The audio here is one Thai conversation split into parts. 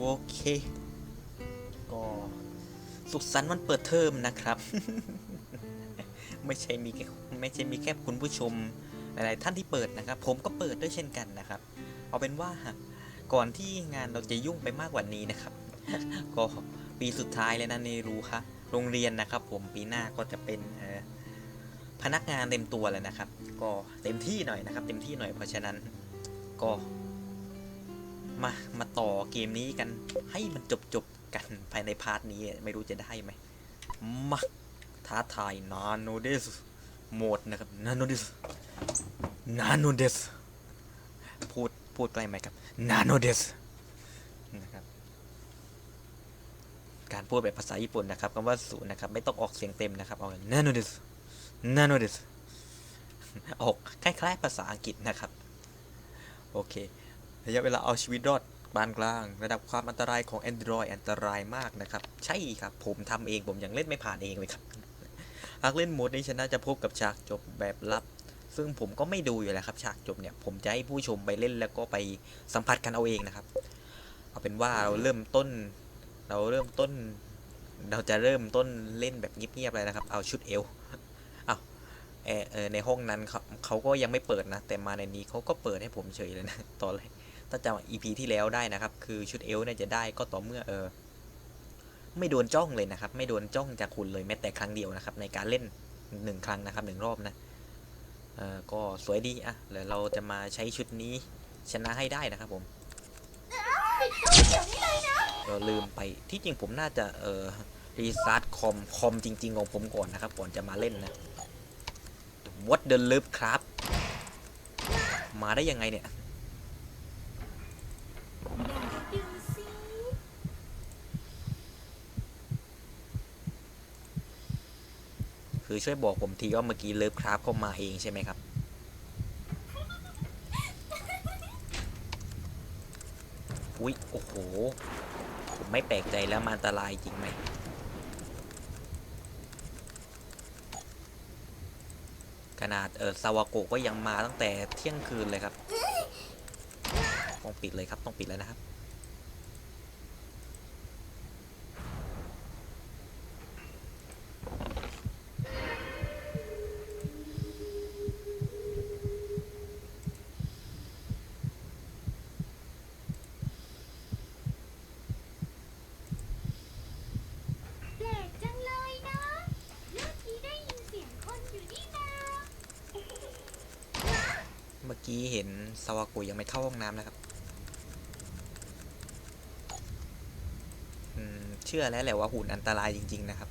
โอเค ก็สุขสันต์วันเปิดเทอมนะครับ ไม่ใช่มีแค่ไม่ใช่มีแค่คุณผู้ชมหลายๆท่านที่เปิดนะครับ ผมก็เปิดด้วยเช่นกันนะครับ เอาเป็นว่าก่อนที่งานเราจะยุ่งไปมากกว่านี้นะครับ ก็ปีสุดท้ายแล้วนะเนรู้ค่ะโรงเรียนนะครับ ผมปีหน้าก็จะเป็นพนักงานเต็มตัวแล้วนะครับ ก็เต็มที่หน่อยนะครับ เต็มที่หน่อยเพราะฉะนั้นก็ มา มาต่อเกมนี้กันให้มันจบจบกันภายในพาร์ทนี้ไม่รู้จะได้ไหมมาท้าทายนาโนเดสโหมดนะครับนาโนเดสนาโนเดสพูดพูดใกล้ไหมครับนาโนเดสนะครับการพูดแบบภาษาญี่ปุ่นนะครับคำว่าศูนย์นะครับไม่ต้องออกเสียงเต็มนะครับเอานาโนเดสนาโนเดสออกคล้ายๆภาษาอังกฤษนะครับ โอเค ระยะเวลาเอาชีวิตรอดปานกลาง ระดับความอันตรายของ Android อันตรายมากนะครับ ใช่ครับ ผมทำเองผมยังเล่นไม่ผ่านเองเลยครับ หากเล่นโหมดนี้ชนะจะพบกับฉากจบแบบลับ ซึ่งผมก็ไม่ดูอยู่แล้วครับ ฉากจบเนี่ย ผมจะให้ผู้ชมไปเล่นแล้วก็ไปสัมผัสกันเอาเองนะครับ เอาเป็นว่าเราเริ่มต้น เราเริ่มต้น เราจะเริ่มต้นเล่นแบบเงียบๆเลยนะครับ เอาชุดเอวเอาเอเอในห้องนั้นเขาเขาก็ยังไม่เปิดนะ แต่มาในนี้เขาก็เปิดให้ผมเฉยเลยนะตอนแรก ถ้าจำ EP ที่แล้วได้นะครับ คือชุดเอลเนี่ยจะได้ก็ต่อเมื่อเออไม่โดนจ้องเลยนะครับ ไม่โดนจ้องจากคุณเลยแม้แต่ครั้งเดียวนะครับ ในการเล่นหนึ่งครั้งนะครับหนึ่งรอบนะเออก็สวยดีอะเดี๋ยวเราจะมาใช้ชุดนี้ชนะให้ได้นะครับผมเราลืมไปที่จริงผมน่าจะเออรีซาร์คอมคอมจริง ๆ ของผมก่อนนะครับก่อนจะมาเล่นนะ What the love ครับ มาได้ยังไงเนี่ย อช่วยบอกผมทีว่าเมื่อกี้เลิฟคราฟเข้ามาเองใช่ไหมครับ อุ๊ย โอ้โห ผมไม่แปลกใจแล้วมันอันตรายจริงไหม ขนาดเออซาวาโกก็ยังมาตั้งแต่เที่ยงคืนเลยครับ ต้องปิดเลยครับ ต้องปิดแล้วนะครับ แปลกจังเลยนะเมื่อกี้ได้ยินเสียงคนอยู่นี่นา เมื่อกี้เห็นซาวาโกะยังไม่เข้าห้องน้ำนะครับเชื่อแล้วแหละว่าหุ่นอันตรายจริง ๆ นะครับ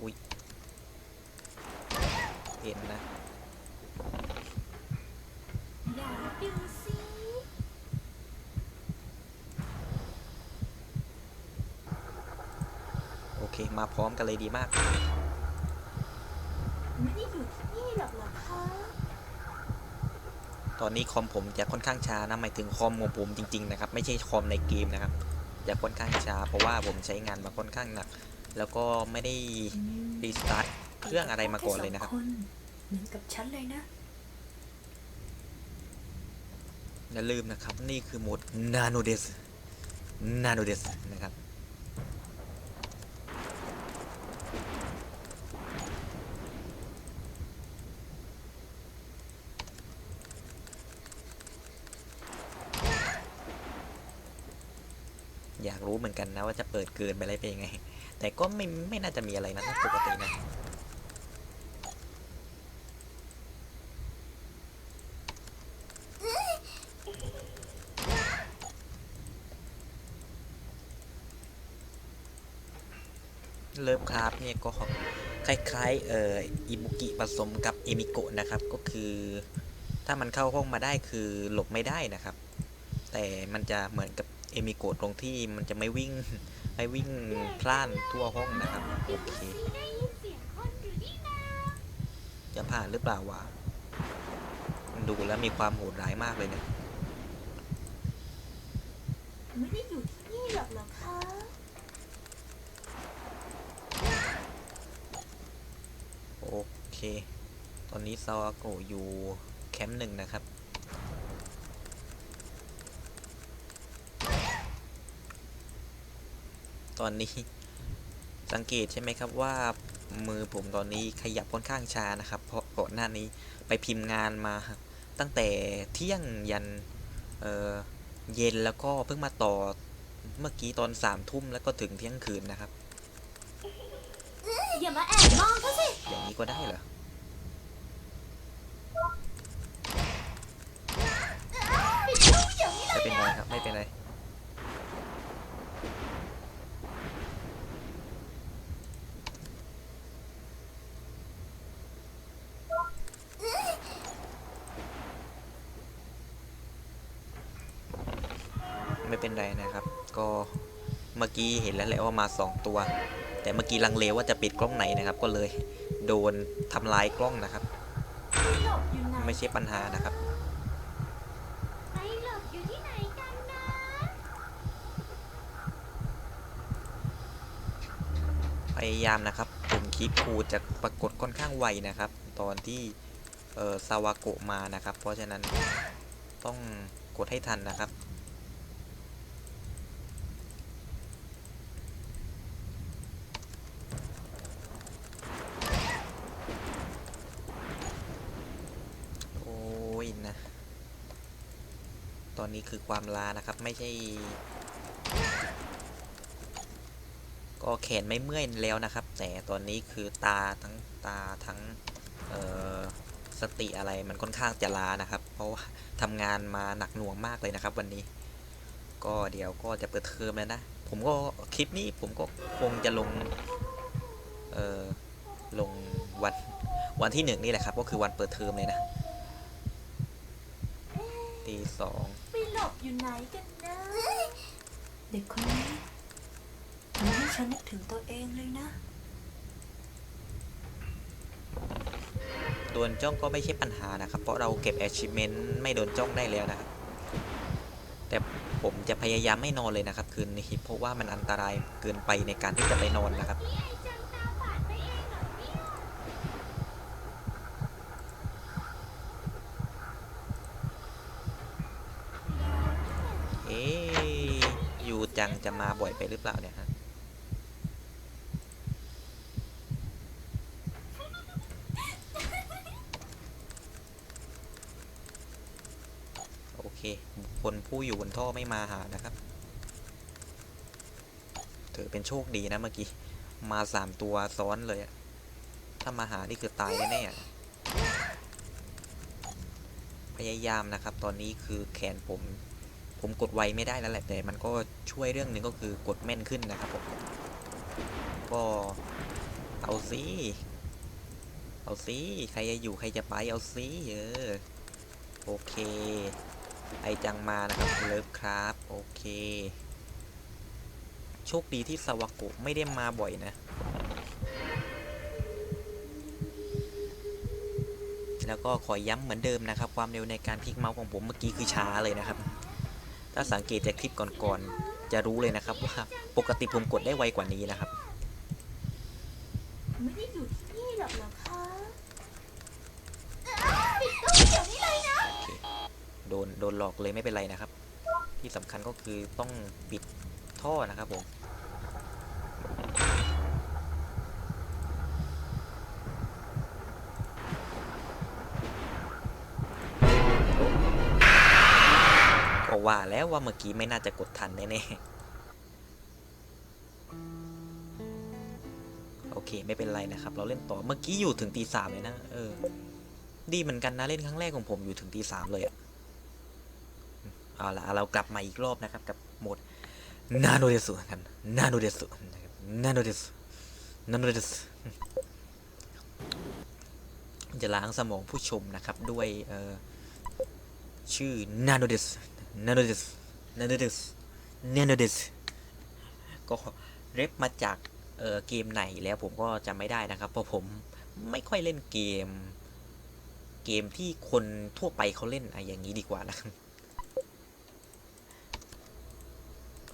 อุ๊ย เห็นนะ อยากดูสิ โอเค มาพร้อมกันเลยดีมากไม่ได้อยู่ที่นี่หรอกเหรอคะตอนนี้คอมผมจะค่อนข้างช้านะหมายถึงคอมของผมจริงๆนะครับไม่ใช่คอมในเกมนะครับจะค่อนข้างช้าเพราะว่าผมใช้งานมาค่อนข้างหนัก แล้วก็ไม่ได้รีสตาร์ทเครื่องอะไรมาก่อนเลยนะครับเหมือนกับฉันเลยนะอย่าลืมนะครับ นี่คือโหมด Nano d e s Nano d e s นะครับอยาก รู้เหมือนกันนะว่าจะเปิดเกินไปอะไรเป็นยังไง แต่ก็ไม่ไม่น่าจะมีอะไรนะปกตินะเลิฟคราฟเนี่ยก็คล้ายๆเอ่ออิบุกิผสมกับเอมิโกะนะครับ ก็คือถ้ามันเข้าห้องมาได้คือหลบไม่ได้นะครับ แต่มันจะเหมือนกับ อมิโกะตรงที่มันจะไม่วิ่งไม่วิ่งพล่านทั่วห้องนะครับ โอเคได้ยินเสียงคนอยู่นี่นาจะผ่านหรือเปล่าวะดูแล้วมีความโหดร้ายมากเลยเนะไม่ได้อยู่ที่นี่หรอกเหรอคะโอโอเค ตอนนี้ซาวาโกะอยู่แคมป์หนึ่งนะครับ ตอนนี้ สังเกตใช่ไหมครับว่ามือผมตอนนี้ขยับค่อนข้างช้านะครับ เพราะก่อนหน้านี้ไปพิมพ์งานมาตั้งแต่เที่ยงยันเอ่อเย็นแล้วก็เพิ่งมาต่อเมื่อกี้ตอนสามทุ่มแล้วก็ถึงเที่ยงคืนนะครับ อย่ามาแอบมองเขาสิ อย่างนี้ก็ได้เหรอปิดตู้เดี๋ยวนี้เลยไม่เป็นไรครับ ไม่เป็นไร ไม่เป็นไรนะครับ ก็เมื่อกี้เห็นแล้วแหละว่ามาสองตัว แต่เมื่อกี้ลังเลว่าจะปิดกล้องไหนนะครับ ก็เลยโดนทำลายกล้องนะครับ ไม่ใช่ปัญหานะครับพยายามนะครับผมคลิปคูจะปรากฏค่อนข้างไวนะครับ ตอนที่เออซาวาโกะมานะครับ เพราะฉะนั้นต้องกดให้ทันนะครับ โอ้ยนะ ตอนนี้ คือความลานะครับ ไม่ใช่ ก็แขนไม่เมื่อยแล้วนะครับ แต่ตอนนี้คือตาทั้งตาทั้งสติอะไรมันค่อนข้างจะลานะครับ เพราะว่าทำงานมาหนักหน่วงมากเลยนะครับ วันนี้ ก็เดี๋ยวก็จะเปิดเทอมแล้วนะ ผมก็คลิปนี้ผมก็คงจะลง เอ่อ ลงวันวันที่หนึ่งนี่แหละครับ ก็คือวันเปิดเทอมเลยนะตีสอง หลบอยู่ไหนกันนะ เด็กคนนี้ทำให้ฉันนึกถึงตัวเองเลยนะ โดนจ้องก็ไม่ใช่ปัญหานะครับ เพราะเราเก็บ achievement ไม่โดนจ้องได้แล้วนะครับ แต่ผมจะพยายามไม่นอนเลยนะครับ คืนนี้เพราะว่ามันอันตรายเกินไปในการที่จะไปนอนนะครับ นี่ไอจังตาฝาดไปเองเหรอเนี่ย เอ๊ะยูจังจะมาบ่อยไปหรือเปล่าเนี่ยฮะ โอ เคบุคคลผู้อยู่บนท่อไม่มาหานะครับถือเป็นโชคดีนะเมื่อกี้มาสามตัวซ้อนเลยอะถ้ามาหานี่คือตายแน่ๆอะพยายามนะครับ ตอนนี้คือแขนผม ผมกดไวไม่ได้แล้วแหละแต่มันก็ช่วยเรื่องหนึ่งก็คือกดแม่นขึ้นนะครับผมก็เอาสิเอาสิใครจะอยู่ใครจะไปเอาสิเออโอเค ไอจังมานะครับเลิฟครับโอเค โชคดีที่สวากุไม่ได้มาบ่อยนะ แล้วก็ขอย้ำเหมือนเดิมนะครับ ความเร็วในการพลิกเมาส์ของผมเมื่อกี้คือช้าเลยนะครับ ถ้าสังเกตจากคลิปก่อนๆ จะรู้เลยนะครับว่าปกติผมกดได้ไวกว่านี้นะครับ ไม่ได้อยู่ที่นี่หรอกเหรอคะปิดตู้เดี๋ยวนี้เลยนะ โอเค โดนโดนหลอกเลยไม่เป็นไรนะครับ ที่สำคัญก็คือต้องปิดท่อนะครับผมก็ว่าแล้วว่าเมื่อกี้ไม่น่าจะกดทันแน่ๆ โอเคไม่เป็นไรนะครับ เราเล่นต่อ เมื่อกี้อยู่ถึงตีสามเลยนะ เออ ดีเหมือนกันนะเล่นครั้งแรกของผมอยู่ถึงตีสามเลยอะ เอาละเรากลับมาอีกรอบนะครับ กับโหมดนาโนเดสุกันนาโนเดสุนะครับนาโนเดสุนาโนเดสุจะล้างสมองผู้ชมนะครับด้วยเอ่อชื่อนาโนเดสนาโนเดสนาโนเดสนาโนเดสก็เรฟมาจากเอ่อเกมไหนแล้วผมก็จำไม่ได้นะครับ เพราะผมไม่ค่อยเล่นเกม เกมที่คนทั่วไปเขาเล่นอะอย่างนี้ดีกว่านะครับ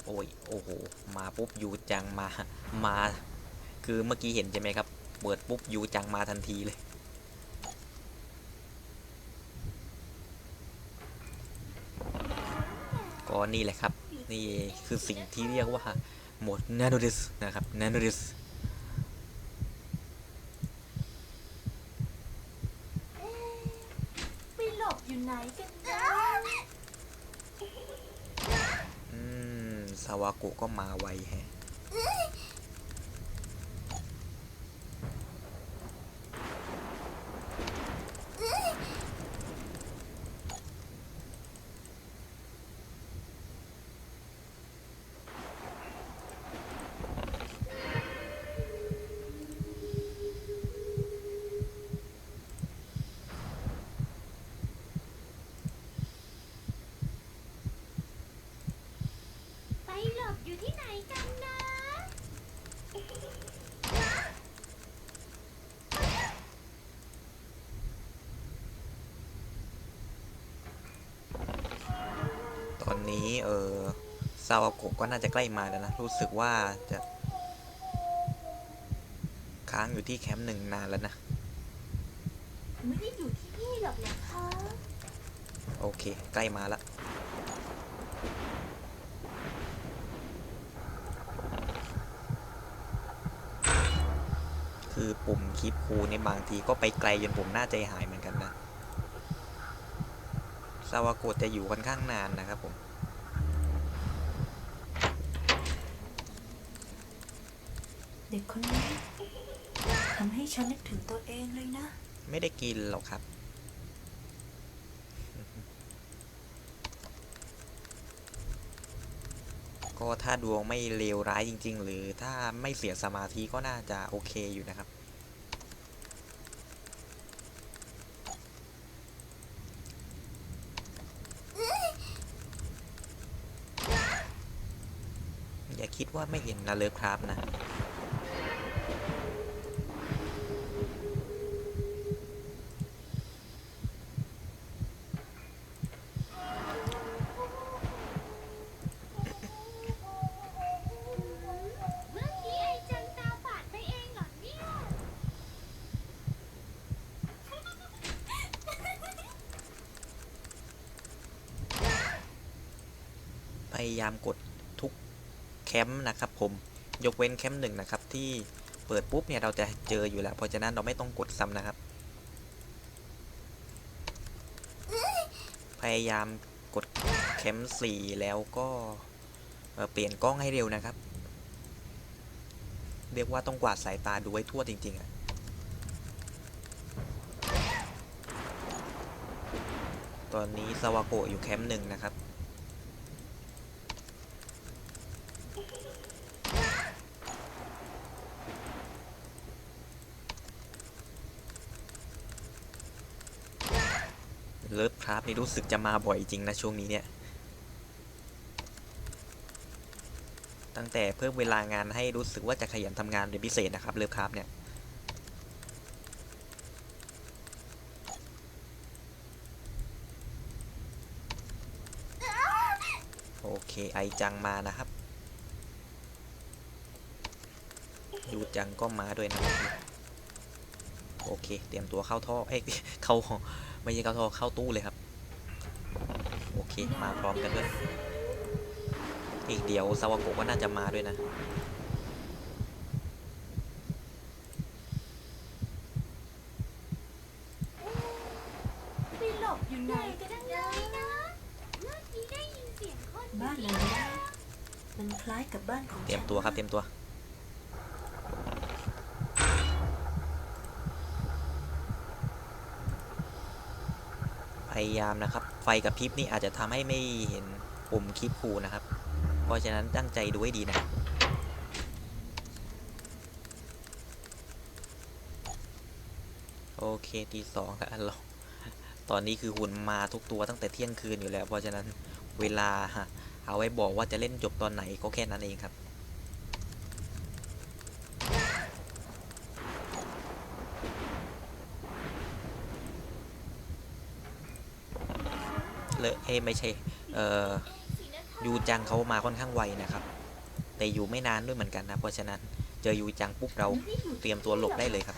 โอ้ยโอ้โหมาปุ๊บยูจังมามา คือเมื่อกี้เห็นใช่ไหมครับ เปิดปุ๊บยูจังมาทันทีเลยก็นี่แหละครับ นี่คือสิ่งที่เรียกว่าหมดนาโนดิสนะครับนาโนดิสหลบอยู่ไหนกันนะ อืมซาวากุก็มาไวแฮะ ไปหลบอยู่ที่ไหนกันนะ ตอ นนี้ เออซาวากุก็น่าจะใกล้มาแล้วนะ รู้สึกว่าจะ ค้างอยู่ที่แคมป์หนึ่งนานแล้วนะ ไม่ได้อยู่ที่นี่หรอกนะคะโอเค ใกล้มาละคือปุ่มคีปคูในยบางทีก็ไปไกลจนผมน่าใจหายเหมือนกันนะซาวาโกะจะอยู่ค่อนข้างนานนะครับผม เด็กคนนี้ทำให้ ฉันนึกถึงตัวเองเลยนะ ไม่ได้กินหรอกครับ ก็ถ้าดวงไม่เลวร้ายจริง ๆ หรือถ้าไม่เสียสมาธิก็น่าจะโอเคอยู่นะครับ อย่าคิดว่าไม่เห็นนะเลิฟครับนะ ยายามกดทุกแคมป์นะครับผมยกเว้นแคมป์หนึ่งนะครับที่เปิดปุ๊บเนี่ยเราจะเจออยู่แล้ว เพราะฉะนั้นเราไม่ต้องกดซ้ำนะครับ พยายามกดแคมป์สี่แล้วก็เปลี่ยนกล้องให้เร็วนะครับ เรียกว่าต้องกวาดสายตาดูไว้ทั่วจริง ๆอะตอนนี้ซาวาโกะอยู่แคมป์หนึ่งนะครับ เลิฟครับนี่รู้สึกจะมาบ่อยจริงนะช่วงนี้เนี่ย ตั้งแต่เพิ่มเวลางานให้รู้สึกว่าจะขยันทำงานเป็นพิเศษนะครับเลิฟครับเนี่ยโอเคไอจังมานะครับยูจังก็มาด้วยนะโอเค เตรียมตัวเข้าท่อเอ้ยเข้า ไม่ใช่เข้าท่อเข้าตู้เลยครับ โอเค มาพร้อมกันด้วย อีกเดี๋ยวซาวาโกะก็น่าจะมาด้วยนะ ไปหลบอยู่ไหนแปลกกันจังเลนะยนะเมื่อกี้ได้ยินเสียงคนอยู่บ้านหลังนี้มันคล้ายกับบ้านของเตรียมตัวครับ เตรียมตัว พ ยายามนะครับ ไฟกับพริบนี่อาจจะทำให้ไม่เห็นปุ่มคลิปคูนะครับ เพราะฉะนั้นตั้งใจดูให้ดีนะโอเคทีสองแล้วเราตอนนี้คือหุ่นมาทุกตัวตั้งแต่เที่ยงคืนอยู่แล้ว เพราะฉะนั้นเวลาเอาไว้บอกว่าจะเล่นจบตอนไหนก็แค่นั้นเองครับ เลอเอยไม่ใช่เอ่อยูจังเขามาค่อนข้างไวนะครับแต่อยู่ไม่นานด้วยเหมือนกันนะเพราะฉะนั้นเจอยูจังปุ๊บเราเตรียมตัวหลบได้เลยครับ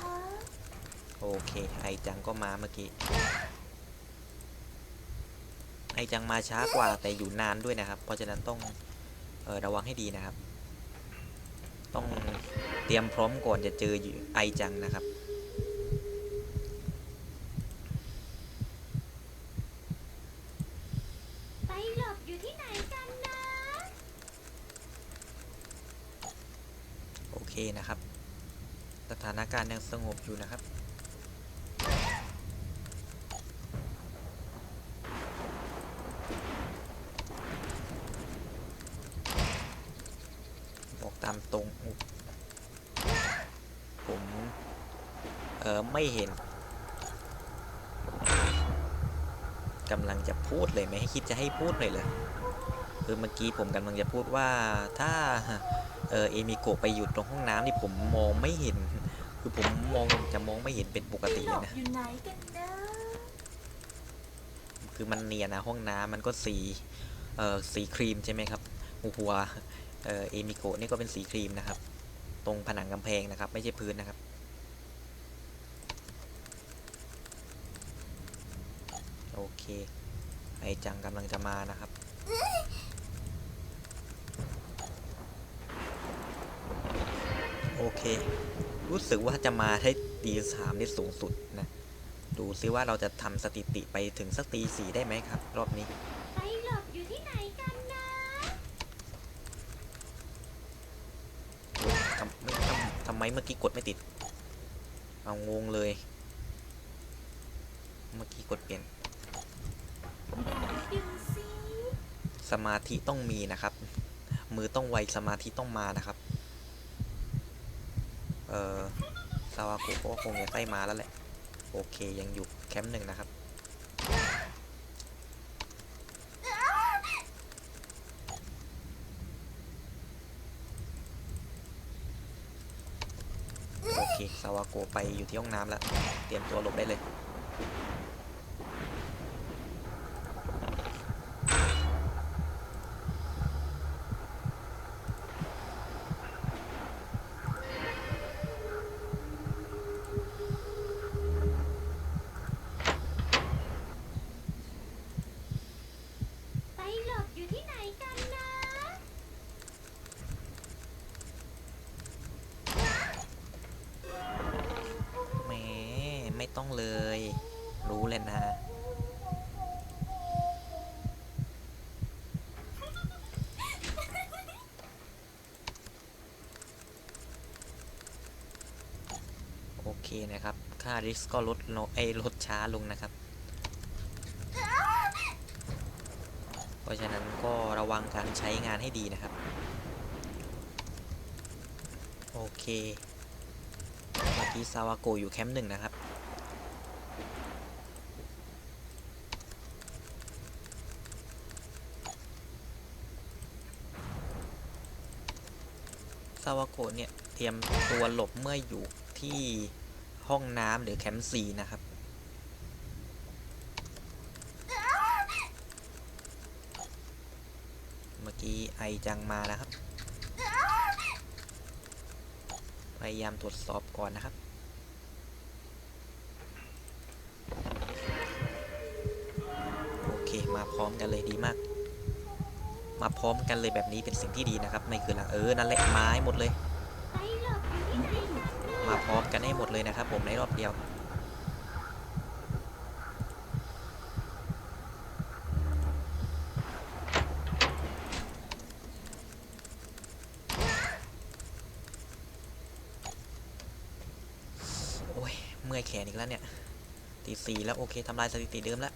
โอเคไอจังก็มาเมื่อกี้ไอจังมาช้ากว่าแต่อยู่นานด้วยนะครับ เพราะฉะนั้นต้องออระวังให้ดีนะครับ ต้องเตรียมพร้อมก่อนจะเจอไอจังนะครับ ไปหลบอยู่ที่ไหนกันนะ โอเคนะครับ สถานการณ์ยัง สงบอยู่นะครับ บอกตามตรง ผม เออไม่เห็นกำลังจะพูดเลยไม่ให้คิดจะให้พูดเลยเลยคือเมื่อกี้ผมกำลังจะพูดว่าถ้าเออเอมิโกะไปหยุดตรงห้องน้ำนี่ผมมองไม่เห็น คือผมมองจะมองไม่เห็นเป็นปกติหลเลยบนะ อยู่ไหนกันนะคือมันเนียนนะห้องน้ำมันก็สีเอ่อสีครีมใช่ไหมครับหัวเอ่อเอมิโกะนี่ก็เป็นสีครีมนะครับ ตรงผนังกำแพงนะครับ ไม่ใช่พื้นนะครับ โอเคไอจังกำลังจะมานะครับ โอเค รู้สึกว่าจะมาให้ตีสามได้สูงสุดนะ ดูซิว่าเราจะทำสถิติไปถึงสักตีสี่ได้ไหมครับ รอบนี้ ไปหลบอยู่ที่ไหนกันนะทำไม่ทำทำไมเมื่อกี้กดไม่ติด เอางงเลย เมื่อกี้กดเปลี่ยนดูสิสมาธิต้องมีนะครับ มือต้องไวสมาธิต้องมานะครับ เออ ซาวากุก็คงจะใกล้มาแล้วแหละ โอเคยังอยู่แคมป์หนึ่งนะครับ โอเคซาวากุไปอยู่ที่ห้องน้ำแล้ว เตรียมตัวหลบได้เลย ไปหลบอยู่ที่ไหนกันนะ แหมไม่ต้องเลย รู้เลยนะ โอเคนะครับ ริสก็ลดไอ้ลดช้าลงนะครับ เพราะฉะนั้นก็ระวังการใช้งานให้ดีนะครับ โอเคเมื่อกี้ซาวาโกอยู่แคมป์หนึ่งนะครับซาวาโกเนี่ย เตรียมตัวหลบเมื่ออยู่ที่ ห้องน้ำหรือแคมป์ซีนะครับ เมื่อกี้ไอจังมานะครับ พยายามตรวจสอบก่อนนะครับโอเคมาพร้อมกันเลยดีมาก มาพร้อมกันเลยแบบนี้เป็นสิ่งที่ดีนะครับ ไม่คือลังเออ นั่นแหละไม้หมดเลย ไปหลบอยู่ที่ไหนกันนะ มาพร้อมกันให้หมดเลยนะครับผมในรอบเดียวโอ้ยเมื่อยแขนอีกแล้วเนี่ยตีสี่แล้วโอเคทำลายสถิติเดิมแล้ว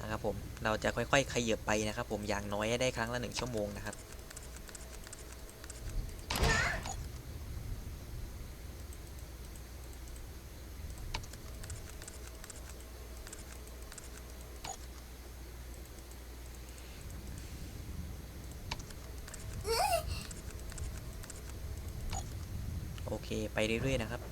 นะครับผมเราจะค่อยๆขยับไปนะครับผมอย่างน้อยได้ครั้งละหนึ่งชั่วโมงนะครับ ไปเรื่อยๆนะครับ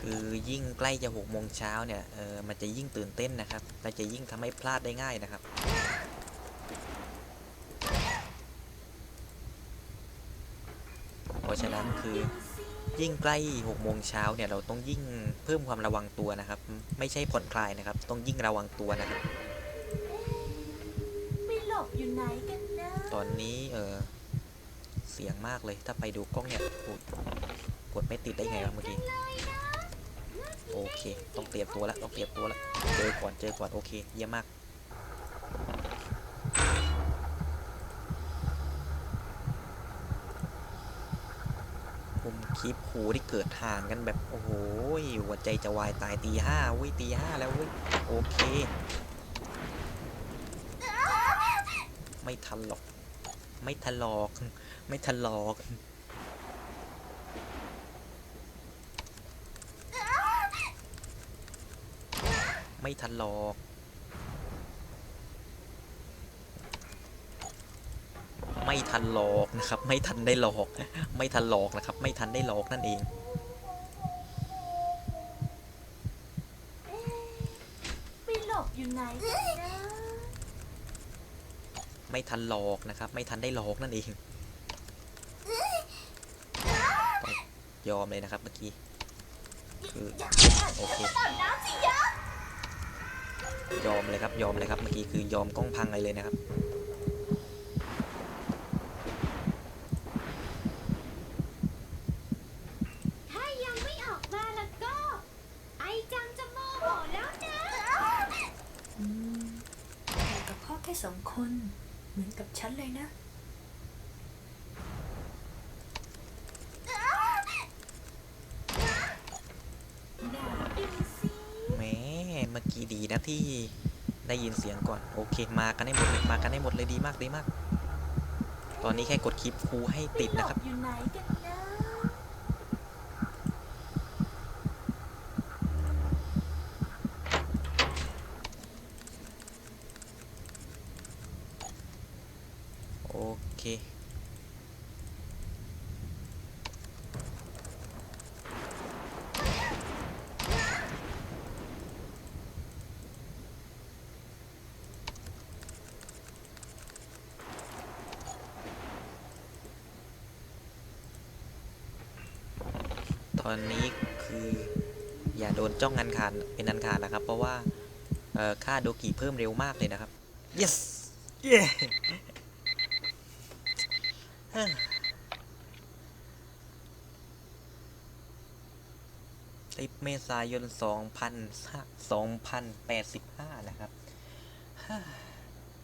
คือยิ่งใกล้จะหกโมงเช้าเนี่ยเออมันจะยิ่งตื่นเต้นนะครับและจะยิ่งทำให้พลาดได้ง่ายนะครับเพราะฉะนั้นคือยิ่งใกล้หกโมงเช้าเนี่ยเราต้องยิ่งเพิ่มความระวังตัวนะครับ ไม่ใช่ผ่อนคลายนะครับ ต้องยิ่งระวังตัวนะครับตอนนี้เออ เสียงมากเลย ถ้าไปดูกล้องเนี่ยกดไม่ติดได้ไงวะเมื่อกี้โอเค ต้องเตรียมตัวแล้วต้องเตรียมตัวแล้วเจอก่อนเจอก่อนโอเคเยี่ยมมาก ผมคลิปครูที่เกิดห่างกันแบบ โอ้โหหัวใจจะวายตายตีห้าเว้ยตีห้าแล้วเว้ยโอเค ไม่ทันหรอก ไม่ทันหรอก ไม่ทันหรอกไม่ทันหรอกไม่ทันหลอกนะครับ ไม่ทันได้หลอก ไม่ทันหลอกนะครับ ไม่ทันได้หลอกนั่นเองไปหลบอยู่ไหนไม่ทันหลอกนะครับ ไม่ทันได้หลอกนั่นเอง ยอมเลยนะครับเมื่อกี้คือโอเคยอมเลยครับยอมเลยครับเมื่อกี้คือยอมกล้องพังเลยเลยนะครับถ้ายังไม่ออกมาแล้วก็ไอจังจะโมโหแล้วนะอืมอยู่กับพ่อแค่สองคน เหมือนกับฉันเลยนะ ที่ได้ยินเสียงก่อน โอเค มากันให้หมดเลยมากันให้หมดเลยดีมากดีมาก ตอนนี้แค่กดคลิปครูให้ติดนะครับ อยู่ไหนกันนะ โอเค ตอนนี้คืออย่าโดนจ้องงันขาดเป็นอันขาดนะครับ เพราะว่าเอ่อค่าโดกิเพิ่มเร็วมากเลยนะครับ yes yeah สิบเมษายนสองพันสองพันแปดสิบห้านะครับ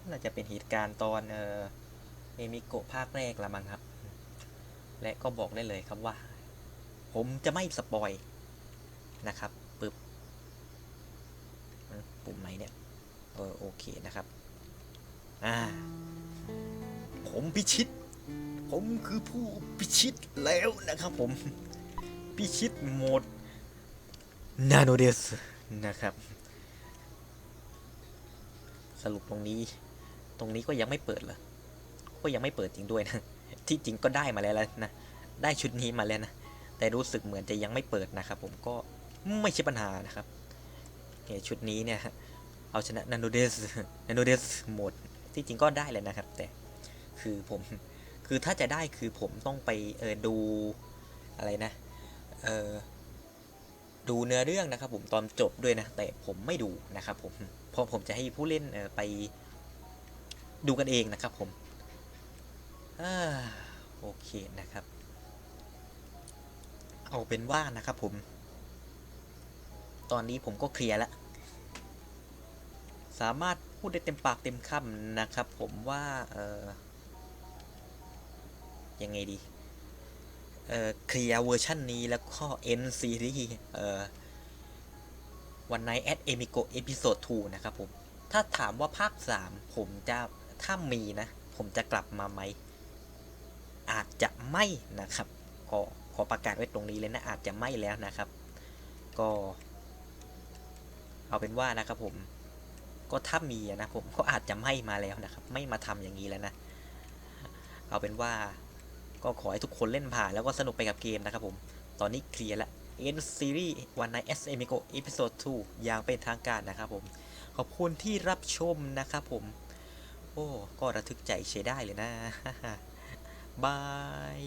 น่าจะเป็นเหตุการณ์ตอนเออเอมิโกะภาคแรกละมั้งครับ และก็บอกได้เลยครับว่า ผมจะไม่สปอยนะครับปึ๊บอืมปุ่มไหนเนี่ยเออโอเคนะครับ อ่า ผมพิชิต ผมคือผู้พิชิตแล้วนะครับผม พิชิตโหมดนาโนเดสนะครับ สรุปตรงนี้ ตรงนี้ก็ยังไม่เปิดเหรอก็ยังไม่เปิดจริงด้วยนะ ที่จริงก็ได้มาแล้วนะ ได้ชุดนี้มาแล้วนะ แต่รู้สึกเหมือนจะยังไม่เปิดนะครับ ผมก็ไม่ใช่ปัญหานะครับเชุดนี้เนี่ยเอาชนะนาโนเดสนาโนเดสหมดที่จริงก็ได้เลยนะครับ แต่คือผมคือถ้าจะได้คือผมต้องไปเออดูอะไรนะเออดูเนื้อเรื่องนะครับ ผมตอนจบด้วยนะ แต่ผมไม่ดูนะครับ ผมเพราะผมจะให้ผู้เล่นเออไปดูกันเองนะครับ ผมอโอเคนะครับ เอาเป็นว่านะครับผม ตอนนี้ผมก็เคลียร์แล้ว สามารถพูดได้เต็มปากเต็มคำนะครับ ผมว่าเออยังไงดี เออเคลียร์เวอร์ชันนี้แล้วก็ N ซีรีส์เออวันไนแอดเอมิโกเอพิโซด2นะครับผม ถ้าถามว่าภาค 3 ผมจะ ถ้ามีนะ ผมจะกลับมาไหม อาจจะไม่นะครับ ก็ ขอประกาศไว้ตรงนี้เลยนะอาจจะไม่แล้วนะครับ ก็ เอาเป็นว่านะครับผม ก็ถ้ามีนะผมก็อาจจะไม่มาแล้วนะครับ ไม่มาทำอย่างนี้แล้วนะ เอาเป็นว่าก็ขอให้ทุกคนเล่นผ่านแล้วก็สนุกไปกับเกมนะครับผม ตอนนี้เคลียร์ละ N Series One Night S Amigo Episode 2อย่างเป็นทางการนะครับผม ขอบคุณที่รับชมนะครับผม โอ้ ก็ระทึกใจใช้ได้เลยนะบาย